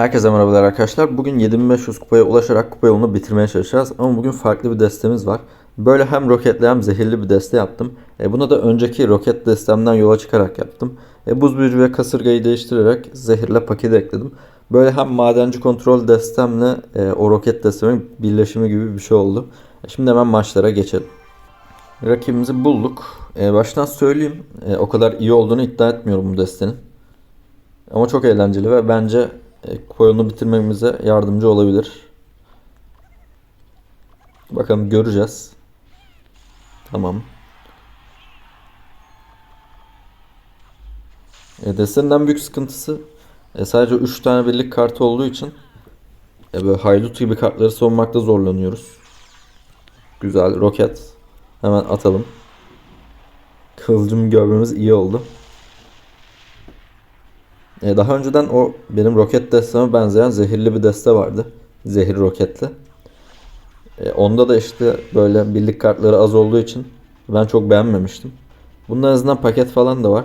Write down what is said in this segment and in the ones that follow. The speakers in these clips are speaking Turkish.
Herkese merhabalar arkadaşlar. Bugün 7500 kupaya ulaşarak kupa yolunu bitirmeye çalışacağız. Ama bugün farklı bir destemiz var. Böyle hem roketli hem zehirli bir deste yaptım. E, buna da önceki roket destemden yola çıkarak yaptım. E, buz büyücü ve kasırgayı değiştirerek zehirle paketi ekledim. Böyle hem madenci kontrol destemle e, o roket destemin birleşimi gibi bir şey oldu. E, şimdi hemen maçlara geçelim. Rakibimizi bulduk. E, baştan söyleyeyim. e, o kadar iyi olduğunu iddia etmiyorum bu destenin. Ama çok eğlenceli ve bence e, kupa yolunu bitirmemize yardımcı olabilir. Bakalım göreceğiz. Tamam. E, destenin en büyük sıkıntısı e, sadece 3 tane birlik kartı olduğu için e, böyle haydut gibi kartları savunmakta zorlanıyoruz. Güzel roket. Hemen atalım. Kılıcım görmemiz iyi oldu. E, daha önceden o benim roket desteme benzeyen zehirli bir deste vardı. Zehir roketli. E, onda da işte böyle birlik kartları az olduğu için ben çok beğenmemiştim. Bunun en azından paket falan da var.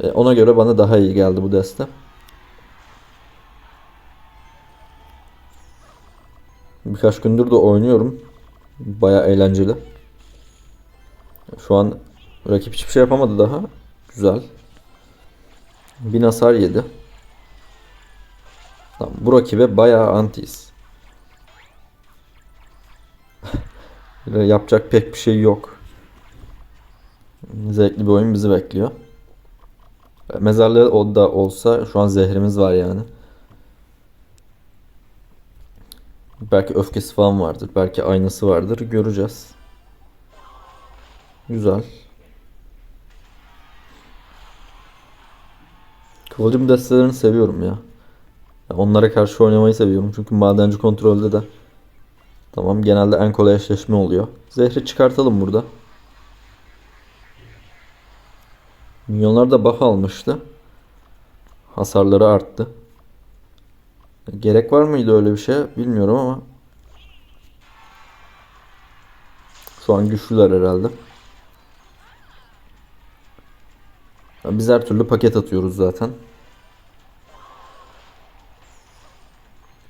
E, ona göre bana daha iyi geldi bu deste. Birkaç gündür de oynuyorum. Baya eğlenceli. Şu an rakip hiçbir şey yapamadı daha. Güzel. Bin hasar yedi. Tamam, bu rakibe bayağı antiyiz. Yapacak pek bir şey yok. Zevkli bir oyun bizi bekliyor. Mezarlığı o da olsa şu an zehrimiz var yani. Belki öfkesi falan vardır. Belki aynası vardır. Göreceğiz. Güzel. Kıvılcım destelerini seviyorum ya. Ya Onlara karşı oynamayı seviyorum. Çünkü madenci kontrolde de tamam genelde en kolay eşleşme oluyor. Zehri çıkartalım burada. Minyonlar da buff almıştı. Hasarları arttı. Gerek var mıydı öyle bir şey bilmiyorum ama şu an güçlüler herhalde. Biz her türlü paket atıyoruz zaten.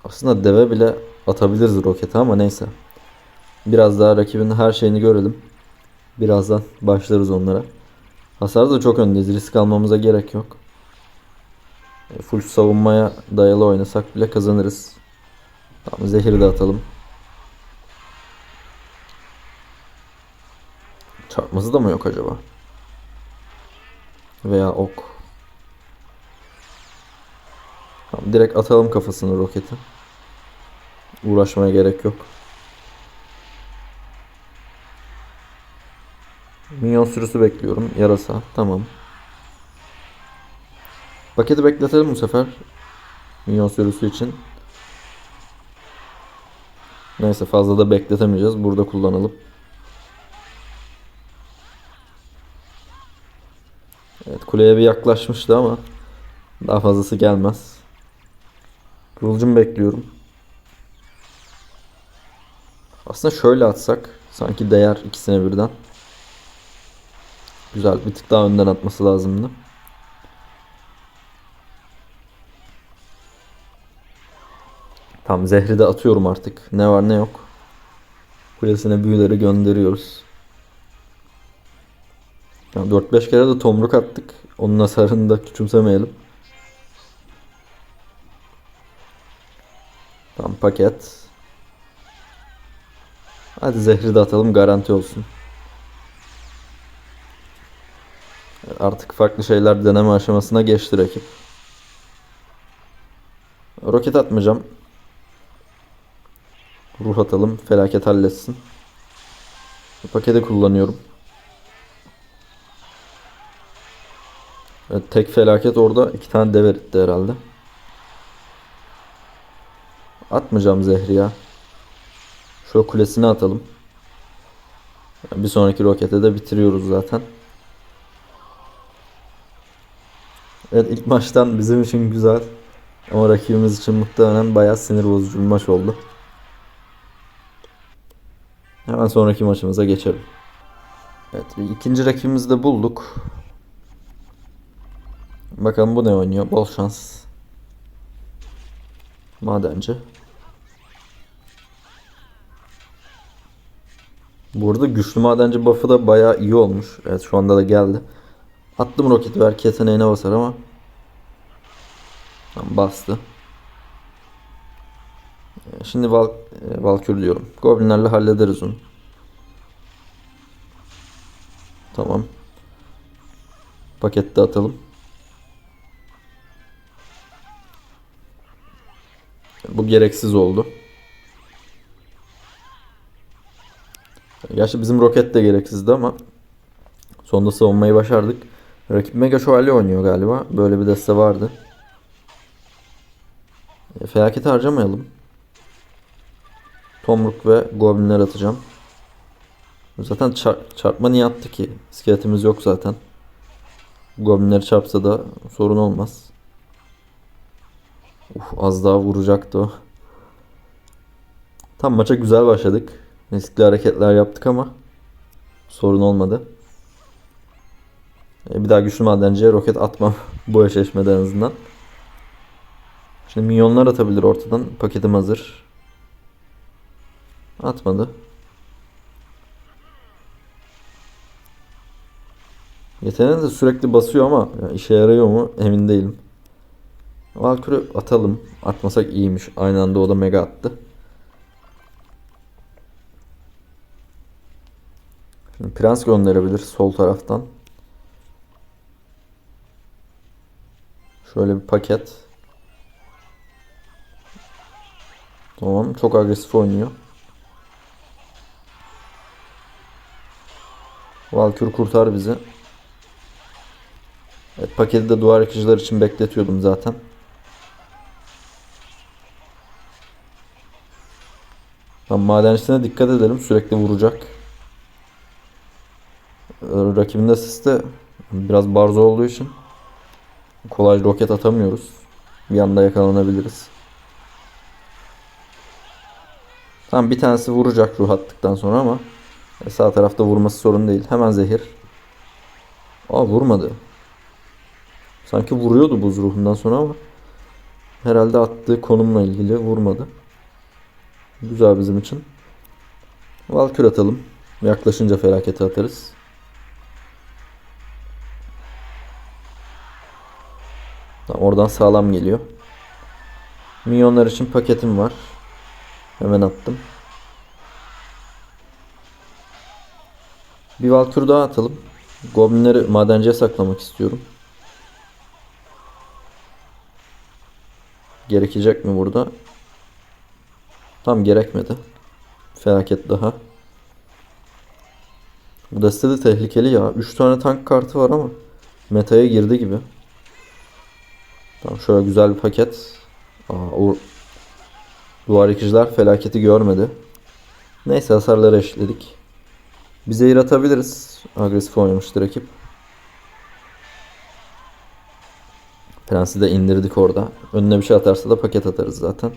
Aslında deve bile atabiliriz rokete ama neyse. Biraz daha rakibin her şeyini görelim. Birazdan başlarız onlara. Hasar da çok öndeyiz. Risk almamıza gerek yok. E, Full savunmaya dayalı oynasak bile kazanırız. Tamam zehri de atalım. Çarpması da mı yok acaba? Veya ok. Tamam, direkt atalım kafasını roketi. Uğraşmaya gerek yok. Minyon sürüsü bekliyorum. Yarasa. Tamam. Paketi bekletelim bu sefer. Minyon sürüsü için. Neyse fazla da bekletemeyeceğiz. Burada kullanalım. Evet kuleye bir yaklaşmıştı ama daha fazlası gelmez. Kıvılcım bekliyorum. Aslında şöyle atsak sanki değer ikisine birden. Güzel bir tık daha önden atması lazımdı. Tam zehri de atıyorum artık. Ne var ne yok. Kulesine büyüleri gönderiyoruz. Ya 4-5 kere de tomruk attık. Onun hasarını da küçümsemeyelim. Tamam paket. Hadi zehri de atalım garanti olsun. Artık farklı şeyler deneme aşamasına geçti rakip. Roket atmayacağım. Ruh atalım. Felaket halletsin. Paketi kullanıyorum. Evet, tek felaket orada iki tane dev eritti herhalde. Atmayacağım zehri ya. Şöyle kulesine atalım. Bir sonraki rokete de bitiriyoruz zaten. Evet ilk maçtan bizim için güzel. Ama rakibimiz için muhtemelen bayağı sinir bozucu bir maç oldu. Hemen sonraki maçımıza geçelim. Evet ikinci rakibimizi de bulduk. Bakalım bu ne oynuyor. Bol şans. Madenci. Bu arada güçlü madenci buff'ı da bayağı iyi olmuş. Evet şu anda da geldi. Attım roketi belki yeteneğine basar ama. Tamam, bastı. Ee, Şimdi Val e, Valkür diyorum. Goblinlerle hallederiz onu. Tamam. Pakette atalım. Gereksiz oldu. Gerçi bizim roket de gereksizdi ama sonunda savunmayı başardık. Rakip Mega Şövalye oynuyor galiba. Böyle bir deste vardı. E, felaket harcamayalım. Tomruk ve Goblinler atacağım. Zaten çar- çarpma niye attı ki? İskeletimiz yok zaten. Goblinleri çarpsa da sorun olmaz. Uf, az daha vuracaktı o. Tam maça güzel başladık. Riskli hareketler yaptık ama sorun olmadı. E, bir daha güçlü madenciye roket atmam bu eşleşmede en azından. Şimdi minyonlar atabilir ortadan. Paketim hazır. Atmadı. Yeteneğini de sürekli basıyor ama işe yarıyor mu emin değilim. Valkür'ü atalım. Atmasak iyiymiş. Aynı anda o da mega attı. Şimdi prens gönderebilir sol taraftan. Şöyle bir paket. Tamam. Çok agresif oynuyor. Valkür kurtar bizi. Evet paketi de duvar yıkıcılar için bekletiyordum zaten. Tamam madencisine dikkat edelim. Sürekli vuracak. Ee, Rakibin de siste biraz barzo olduğu için kolay roket atamıyoruz. Bir anda yakalanabiliriz. Tamam bir tanesi vuracak ruh attıktan sonra ama sağ tarafta vurması sorun değil. Hemen zehir. Aa vurmadı. Sanki vuruyordu buz ruhundan sonra ama herhalde attığı konumla ilgili vurmadı. Güzel bizim için. Valkür atalım. Yaklaşınca felakete atarız. Oradan sağlam geliyor. Minyonlar için paketim var. Hemen attım. Bir Valkür daha atalım. Goblinleri madenciye saklamak istiyorum. Gerekecek mi burada? Tam gerekmedi. Felaket daha. Bu deste de tehlikeli ya. 3 tane tank kartı var ama metaya girdi gibi. Tamam şöyle güzel bir paket. Aa, o duvar yıkıcılar felaketi görmedi. Neyse hasarları eşitledik. Bize zehir atabiliriz. Agresif oynamıştı rakip. Prensi de indirdik orada. Önüne bir şey atarsa da paket atarız zaten.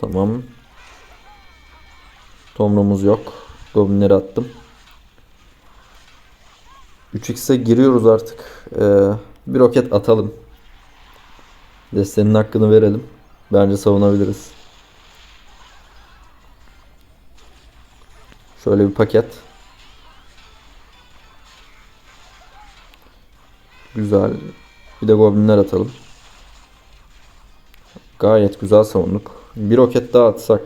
Tamam. Tomrumuz yok. Goblinleri attım. 3x'e giriyoruz artık. Ee, bir roket atalım. Destenin hakkını verelim. Bence savunabiliriz. Şöyle bir paket. Güzel. Bir de goblinler atalım. Gayet güzel savunduk. Bir roket daha atsak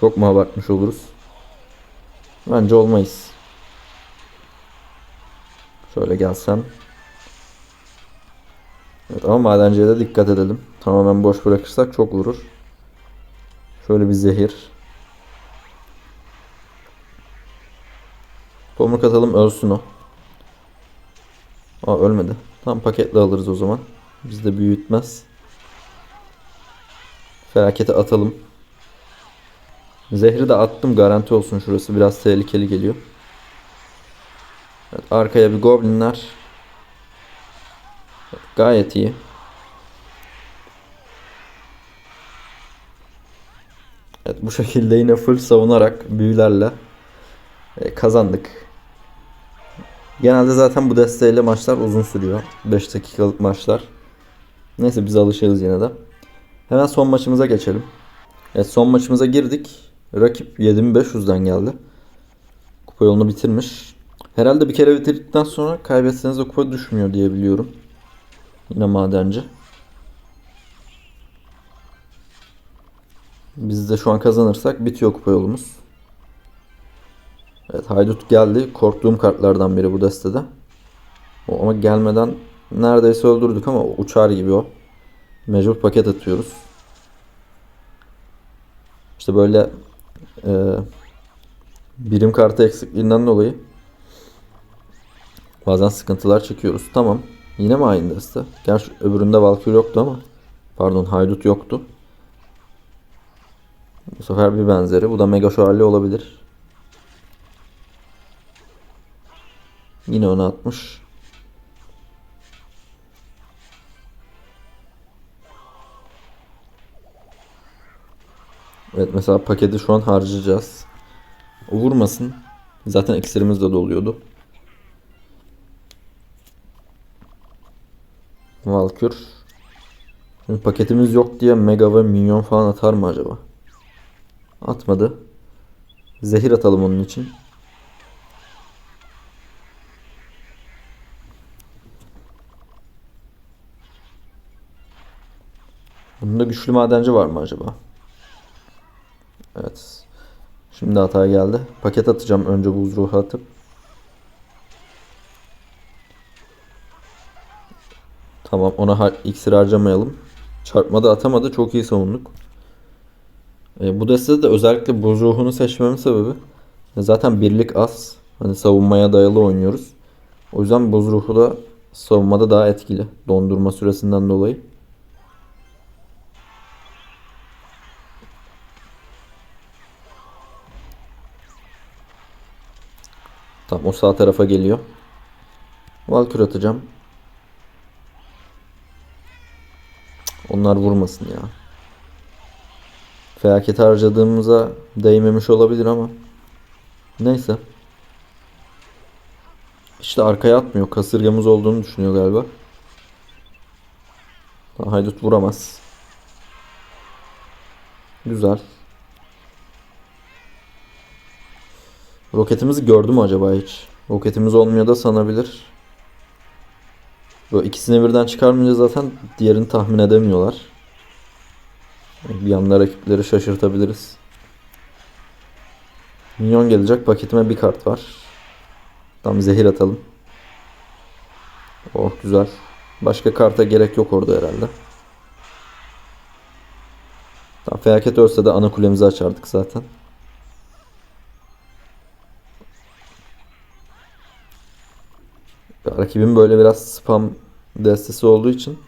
çok mu abartmış oluruz? Bence olmayız. Şöyle gelsem. Evet ama madenciye de dikkat edelim. Tamamen boş bırakırsak çok vurur. Şöyle bir zehir. Tomruk atalım ölsün o. Aa ölmedi. Tam paketle alırız o zaman. Bizde büyütmez. Felakete atalım. Zehri de attım garanti olsun şurası biraz tehlikeli geliyor. Evet, arkaya bir goblinler. Evet, gayet iyi. Evet bu şekilde yine full savunarak büyülerle e, kazandık. Genelde zaten bu desteğiyle maçlar uzun sürüyor. 5 dakikalık maçlar. Neyse biz alışırız yine de. Hemen son maçımıza geçelim. Evet son maçımıza girdik. Rakip 7500'den geldi. Kupa yolunu bitirmiş. Herhalde bir kere bitirdikten sonra kaybetseniz de kupa düşmüyor diye biliyorum. Yine madenci. Biz de şu an kazanırsak bitiyor kupa yolumuz. Evet haydut geldi. Korktuğum kartlardan biri bu destede. O ama gelmeden neredeyse öldürdük ama uçar gibi o. Mecbur paket atıyoruz. İşte böyle e, birim kartı eksikliğinden dolayı bazen sıkıntılar çekiyoruz. Tamam. Yine mi aynı deste? Gerçi öbüründe Valkyrie yoktu ama pardon haydut yoktu. Bu sefer bir benzeri. Bu da mega şövalye olabilir. Yine öne atmış. Evet mesela paketi şu an harcayacağız. O vurmasın. Zaten iksirimiz de doluyordu. Valkür. Şimdi paketimiz yok diye mega ve minyon falan atar mı acaba? Atmadı. Zehir atalım onun için. Bunda güçlü madenci var mı acaba? Evet. Şimdi hata geldi. Paket atacağım önce buz ruhu atıp. Tamam ona har- iksir harcamayalım. Çarpmadı atamadı çok iyi savunduk. E, bu destede de özellikle buz ruhunu seçmemin sebebi zaten birlik az. Hani savunmaya dayalı oynuyoruz. O yüzden buz ruhu da savunmada daha etkili. Dondurma süresinden dolayı. Tamam o sağ tarafa geliyor. Valkür atacağım. Onlar vurmasın ya. Felaket harcadığımıza değmemiş olabilir ama. Neyse. İşte arkaya atmıyor. Kasırgamız olduğunu düşünüyor galiba. Haydut vuramaz. Güzel. Roketimizi gördü mü acaba hiç? Roketimiz olmuyor da sanabilir. Böyle ikisini birden çıkarmayınca zaten diğerini tahmin edemiyorlar. Bir yandan rakipleri şaşırtabiliriz. Minyon gelecek. Paketime bir kart var. Tam zehir atalım. Oh güzel. Başka karta gerek yok orada herhalde. Tam felaket ölse de ana kulemizi açardık zaten. Rakibim böyle biraz spam destesi olduğu için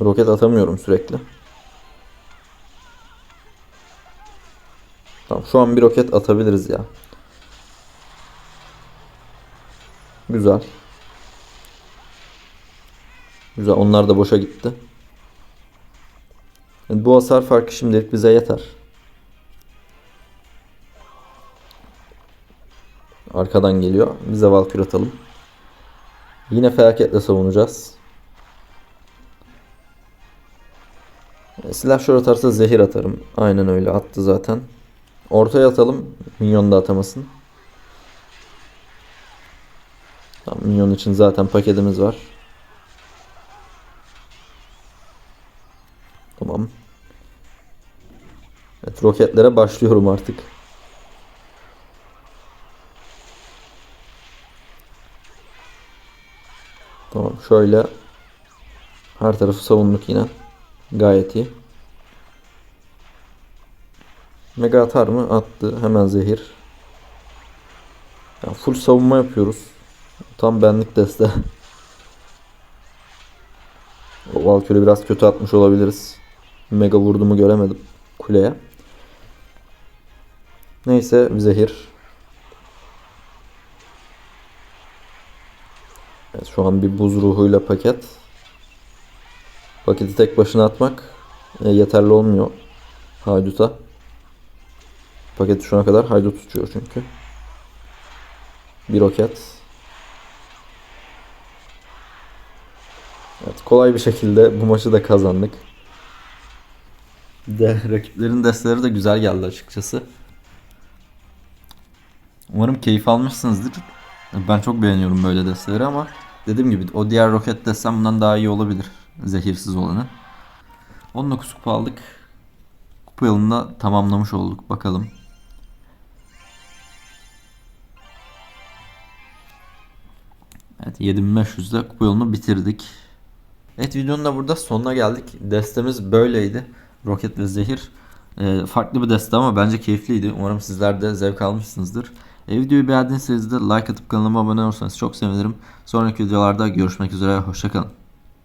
roket atamıyorum sürekli. Tamam şu an bir roket atabiliriz ya. Güzel. Güzel onlar da boşa gitti. Yani bu hasar farkı şimdilik bize yeter. Arkadan geliyor. Bize valkür atalım. Yine felaketle savunacağız. E, Silahşör atarsa zehir atarım. Aynen öyle attı zaten. Ortaya atalım. Minyon da atamasın. Tamam, minyon için zaten paketimiz var. Tamam. Evet roketlere başlıyorum artık. Tamam şöyle her tarafı savunduk yine. Gayet iyi. Mega atar mı? Attı. Hemen zehir. Ya full savunma yapıyoruz. Tam benlik deste. o Valkyrie biraz kötü atmış olabiliriz. Mega vurdumu göremedim kuleye. Neyse bir zehir. Evet, şu an bir buz ruhuyla paket. Paketi tek başına atmak e, yeterli olmuyor Haydut'a. Paketi şuna kadar Haydut tutuyor çünkü. Bir roket. Evet, kolay bir şekilde bu maçı da kazandık. De rakiplerin desteleri de güzel geldi açıkçası. Umarım keyif almışsınızdır. Ben çok beğeniyorum böyle desteleri ama dediğim gibi o diğer roket destem bundan daha iyi olabilir. Zehirsiz olanı. 19 kupa aldık. Kupa yılında tamamlamış olduk. Bakalım. Evet 7500'de kupa yolunu bitirdik. Evet videonun da burada sonuna geldik. Destemiz böyleydi. Roket ve Zehir. Ee, farklı bir deste ama bence keyifliydi. Umarım sizler de zevk almışsınızdır. E, videoyu beğendiyseniz de like atıp kanalıma abone olursanız çok sevinirim. Sonraki videolarda görüşmek üzere. Hoşçakalın.